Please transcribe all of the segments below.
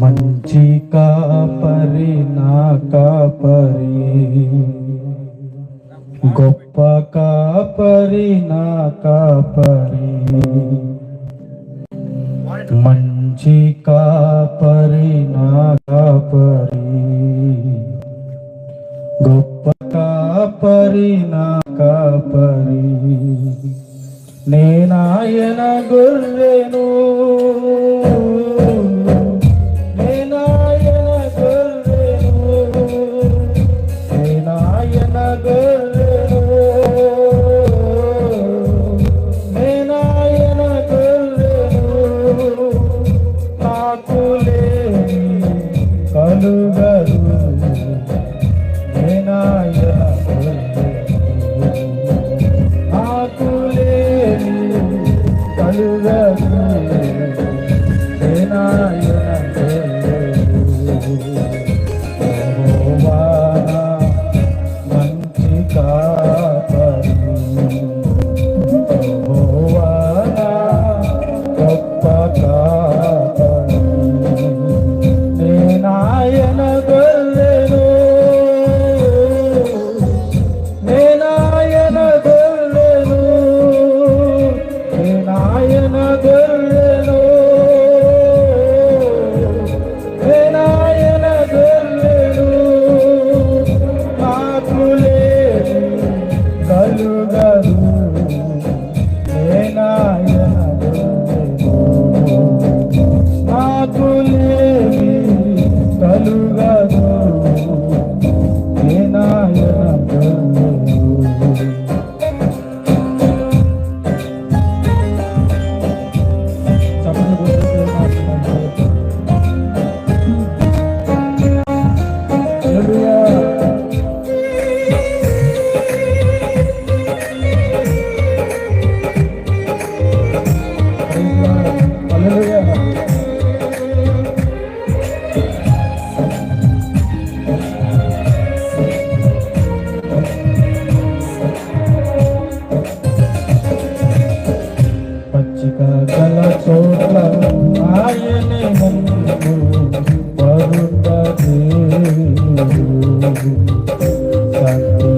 మంచి కాపరి నా కాపరి. గొప్ప కాపరి నా కాపరి. మంచి కాపరి నా కాపరి. గొప్ప కాపరి నా కాపరి. నేనాయన గొర్రెను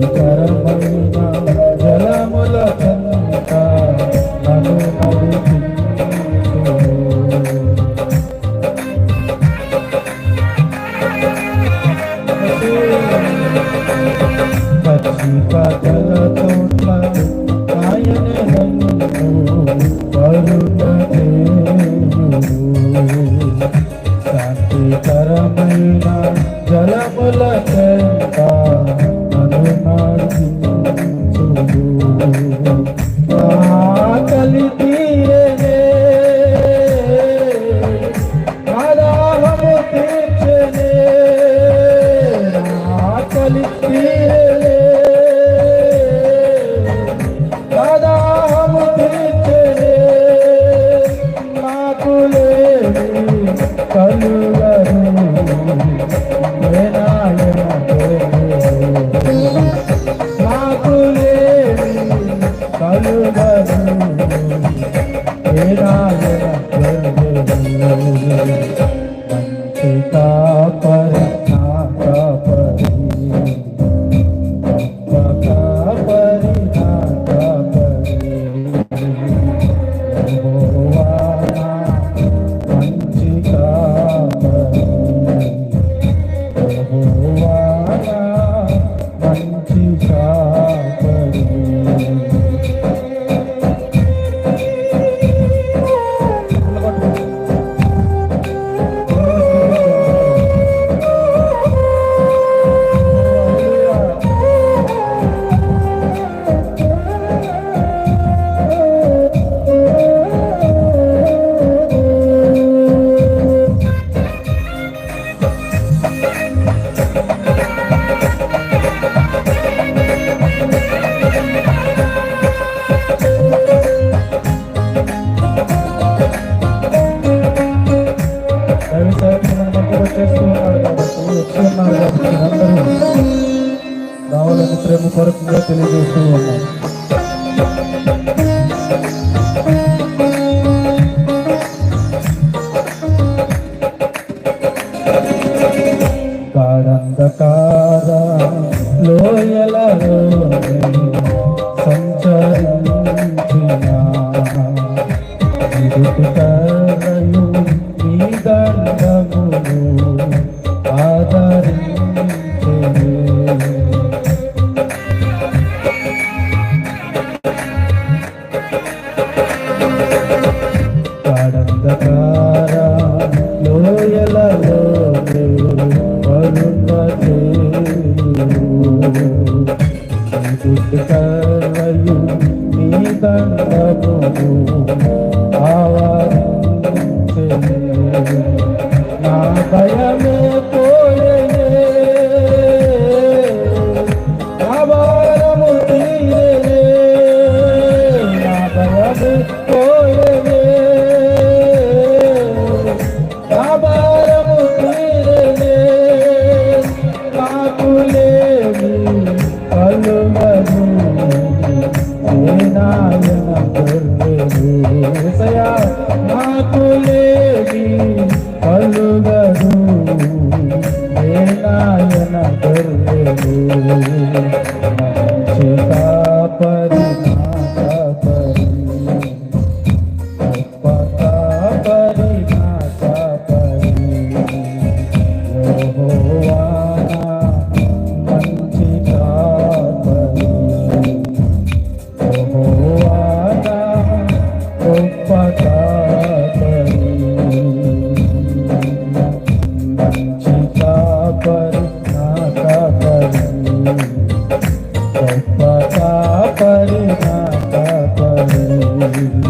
Okay. తెలియజేస్తూ ఉన్నాం కారంధకార లోయలలో సంచరించిన Oh. కాపరి నా కాపరి